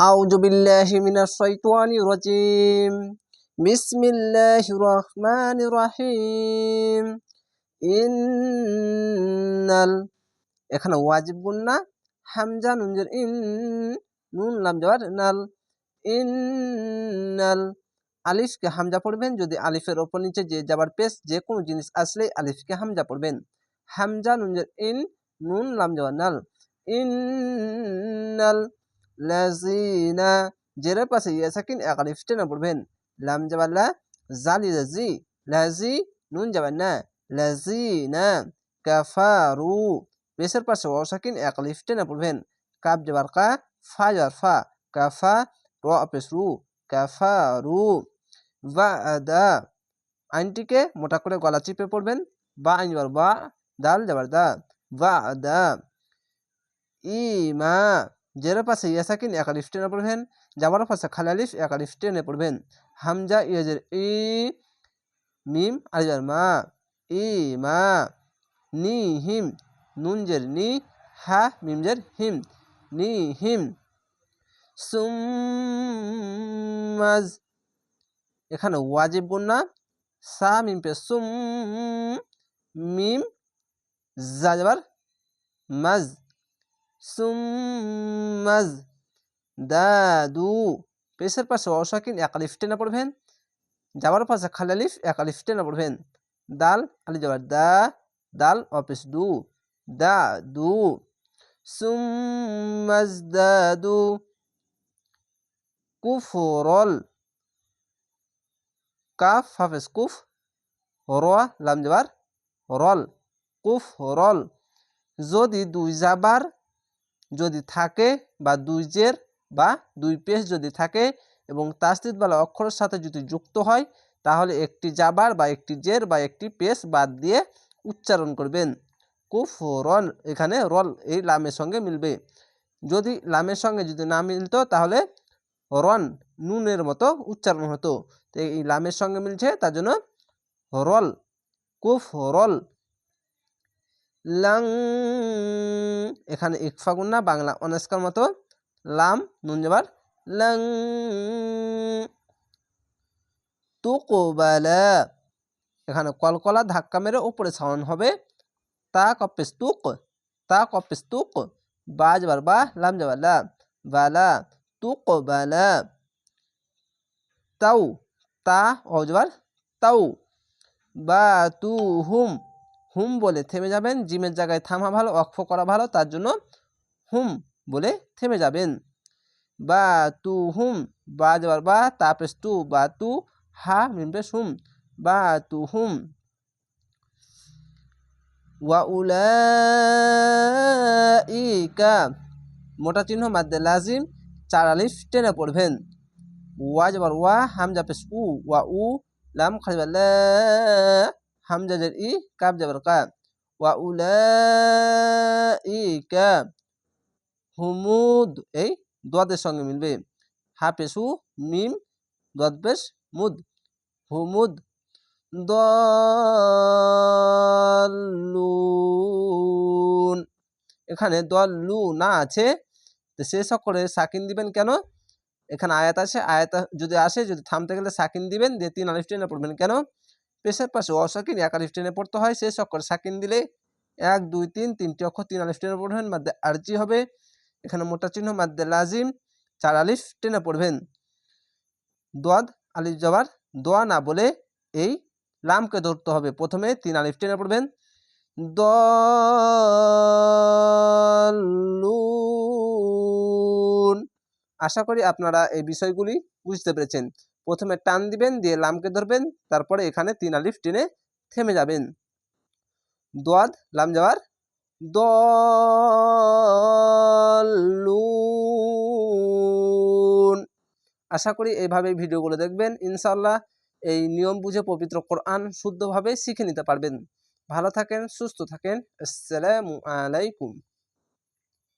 أعوذ بالله من الشيطان الرجيم بسم الله الرحمن الرحيم ইন্নাল এখানে ওয়াজিব গুন্না হামজা নুনজের ইন নুন লাম যাওয়ার নাল ইন্নাল আলিফকে হামজা পড়বেন যদি আলিফের ওপর নিচে যে যাবার পেস যে কোনো জিনিস আসলেই আলিফকে হামজা পড়বেন হামজা নুনজের ইন নুন লাম যাওয়ার নাল ইন্নাল লাজিনা জেরের পাশে ইয়া সাকিন এক আলিফ পড়বেন লাম যাবার লা জালি লাজি লাজি নুন যাবার না লাজিনা কাফারু পেশের পাশে ওয়াও সাকিন এক আলিফ পড়বেন কাপ যাবার কা ফা যাবার ফা কাফা র পেশ রু কাফারু ওয়াদা আইনটিকে মোটা করে গলা চিপে পড়বেন বা আইন বা দাল যাবার দা ওয়াদা ইমা জের পাশে ইয়া সাকিন, এক আলিফ পড়বেন। যাবার পাশে খালি আলিফ, এক টেনে পড়বেন। হামজা ইয়াজের ই, মিম, আলিজার মা, ই, মা, নি, হিম নুন জের নি, হা মিম জের হিম, নি, হিম। সুমাজ এখানে ওয়াজিব গুন্না সা, মিম পে সুম, মিম যাবার মাজ। সুম্মাজ দাদু পেশের পাশে অসাকিন এক আলিফ টেনে পড়বেন। যাওয়ার পাশে খালি আলিফ এক আলিফ টেনে পড়বেন। দাল আলি যাবার দা, দাল অফিস দু। দা দু। সুম্মাজ দাদু কুফরল কাফ হাফেজ কুফ। র লাম যাবার রল। কুফ রল। যদি দুই যাবার যদি থাকে বা দুই জের বা দুই পেশ যদি থাকে এবং তাস্তিদওয়ালা অক্ষরের সাথে যদি যুক্ত হয়, তাহলে একটি জাবার বা একটি জের বা একটি পেশ বাদ দিয়ে উচ্চারণ করবেন। কুফরন, এখানে রল, এই লামের সঙ্গে মিলবে। যদি লামের সঙ্গে যদি না মিলতো, তাহলে রন, নুনের মতো উচ্চারণ হতো। তো এই লামের সঙ্গে মিলছে, তার জন্য রল কুফ রল লাং, এখানে ইকফা গুন্না বাংলা, অনেস্কার মতো, লাম, নুন যাবার লাং, তুকবালা, এখানে কলকলা ধাক্কা মেরে উপরে সাউন্ড হবে, তা কপেস তুক, তা কপেস তুক, বা যাবার বা লাম যাবার লা, বালা তুক বালা তাও তা ও যাবার তাও বা তু হুম হুম বলে থেমে যাবেন। জিমের জায়গায় থামা ভালো অক্ষ করা ভালো, তার জন্য হুম বলে থেমে যাবেন। বা তু হুম, বা যাবার, বা তাপেস তু, বা তু হা মিমপেস হুম বা তু হুম। ওয়া মোটা চিহ্ন মাদ্দে লাজিম, চার আলিফ টেনে পড়বেন। ওয়া যাবার, ওয়া হাম জাপেস, উ, ওয়া উ, লাম খালিবা হামজাজের ই কাপ যাবার কা ওয়া উলাইকা হুমুদ এই দোয়াদের সঙ্গে মিলবে হাফেসু মিম দোয়াদ পেশ মুদ হুমুদ দলুন এখানে দলু না আছে, তো সে সকলে সাকিন দিবেন কেন? এখানে আয়াত আছে আয়াত যদি আসে, যদি থামতে গেলে সাকিন দিবেন, দিয়ে তিন আলিফ টেনে পড়বেন কেন? পেশের পাশে অসাকিন এক আলিফ টেনে পড়তে হয়। শেষ অক্ষর সাকিন দিলে এক, দুই, তিন, তিনটি অক্ষর তিন আলিফ টেনে পড়বেন মাদ্দে আরজি হবে। এখানে মোটা চিহ্ন মাদ্দে লাজিম, চার আলিফ টেনে পড়বেন। দোয়াদ, আলিফ জবার, দোয়া না বলে এই লামকে ধরতে হবে। প্রথমে তিন আলিফ টেনে পড়বেন। দলুন আশা করি আপনারা এই বিষয়গুলি বুঝতে পেরেছেন। প্রথমে টান দিবেন, দিয়ে লামকে ধরবেন, তারপরে এখানে তিন আলিফ টেনে থেমে যাবেন। দোয়াদ, লাম যাওয়ার। দলুন আশা করি এইভাবে ভিডিওগুলো দেখবেন। ইনশাল্লাহ এই নিয়ম বুঝে পবিত্র কোরআন শুদ্ধভাবে শিখে নিতে পারবেন। ভালো থাকেন, সুস্থ থাকেন। আসসালামু আলাইকুম।